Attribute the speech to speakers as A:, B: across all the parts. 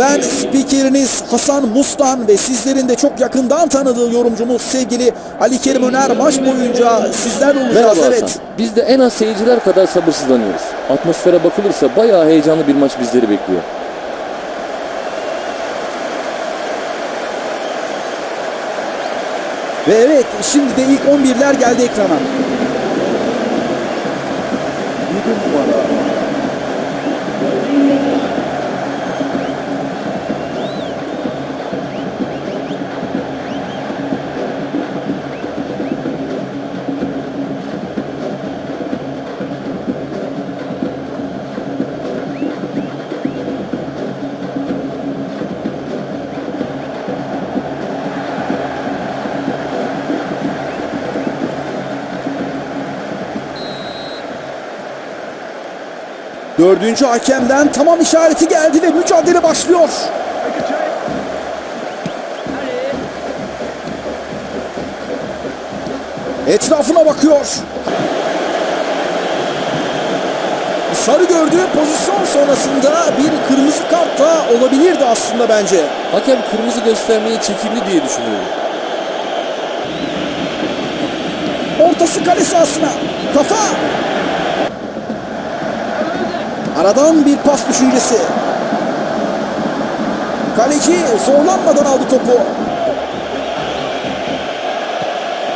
A: Ben spikeriniz Hasan Mustan ve sizlerin de çok yakından tanıdığı yorumcumuz sevgili Ali Kerim Öner maç boyunca sizlerle olacağız.
B: Merhaba
A: Evet.
B: Hasan. Biz de en az seyirciler kadar sabırsızlanıyoruz. Atmosfere bakılırsa bayağı heyecanlı bir maç bizleri bekliyor.
A: Ve evet şimdi de ilk 11'ler geldi ekrana. Dördüncü hakemden tamam işareti geldi ve mücadele başlıyor. Etrafına bakıyor. Sarı gördüğü pozisyon sonrasında bir kırmızı kart da olabilirdi aslında bence.
B: Hakem kırmızı göstermeyi çekimli diye düşünüyorum.
A: Ortası kale sahasına. Kafa. Aradan bir pas düşüncesi. Kaleci zorlanmadan aldı topu.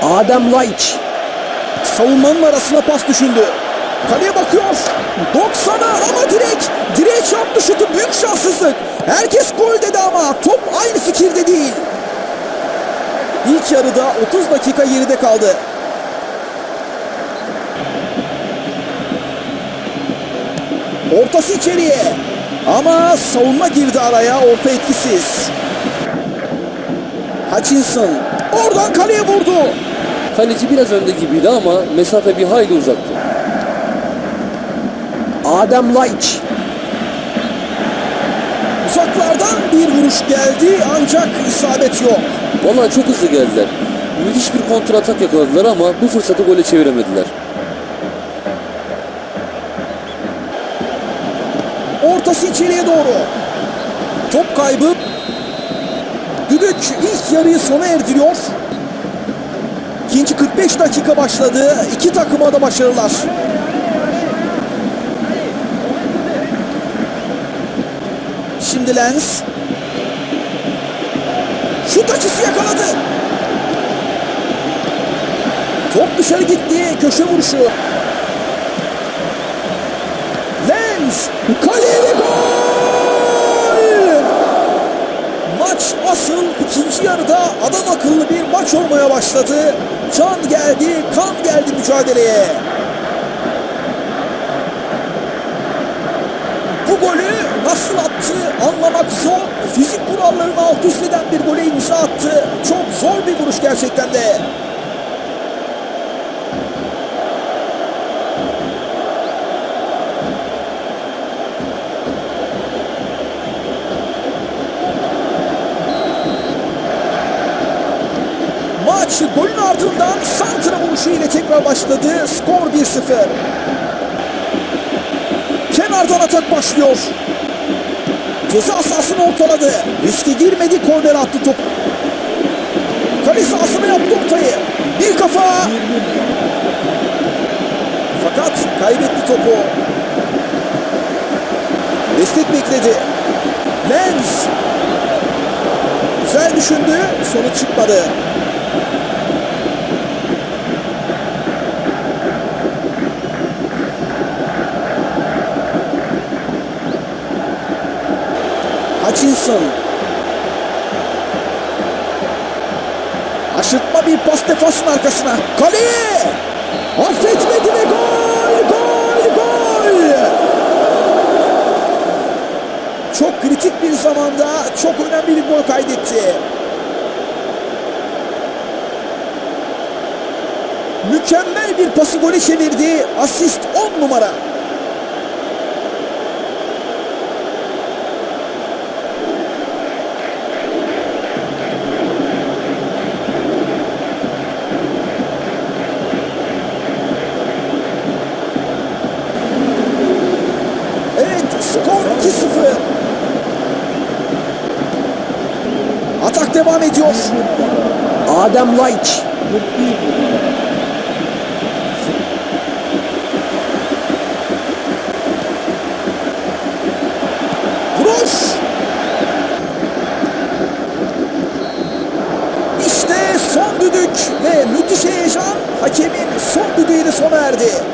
A: Adem Laiç. Savunmanın arasına pas düşündü. Kaleye bakıyor. 90'a ama direk. Direk çarptı şutu. Büyük şanssızlık. Herkes gol dedi ama top aynı fikirde değil. İlk yarıda 30 dakika geride kaldı. Ortası içeriye. Ama savunma girdi araya. Orta etkisiz. Hutchinson. Oradan kaleye vurdu.
B: Kaleci biraz önde gibiydi ama mesafe bir hayli uzaktı.
A: Adem Laiç. Uzaklardan bir vuruş geldi ancak isabet yok.
B: Vallahi çok hızlı geldiler. Müthiş bir kontra atak yakaladılar ama bu fırsatı gole çeviremediler.
A: Ortası içeriye doğru. Top kaybı. Düdük ilk yarıyı sona erdiriyor. İkinci 45 dakika başladı. İki takıma da başarılar. Şimdi Lens. Şut açısı yakaladı. Top dışarı gitti. Köşe vuruşu. Lens kaleye ve gol! Maç asıl ikinci yarıda adam akıllı bir maç olmaya başladı. Can geldi, kan geldi mücadeleye. Bu golü nasıl attı anlamak zor. Fizik kurallarını alt üst eden bir gole imza attı. Çok zor bir vuruş gerçekten de. Maç golün ardından santra vuruşu ile tekrar başladı. Skor 1-0. Kenardan atak başlıyor. Ceza sahasını ortaladı. Riske girmedi. Korner attı top. Kale sahasına yaptı ortayı. Bir kafa. Fakat kaybetti topu. Destek bekledi. Lens. Güzel düşündü. Sonuç çıkmadı. Hutchinson. Aşırtma bir pas defansın arkasına. Kaleye! Affetmedi ve gol! Gol! Gol! Çok kritik bir zamanda çok önemli bir gol kaydetti. Mükemmel bir pası gole çevirdi. Asist 10 numara. Atak devam ediyor. Adem Laiç. Vuruş. İşte son düdük ve müthiş heyecan hakemin son düdüğüyle sona erdi.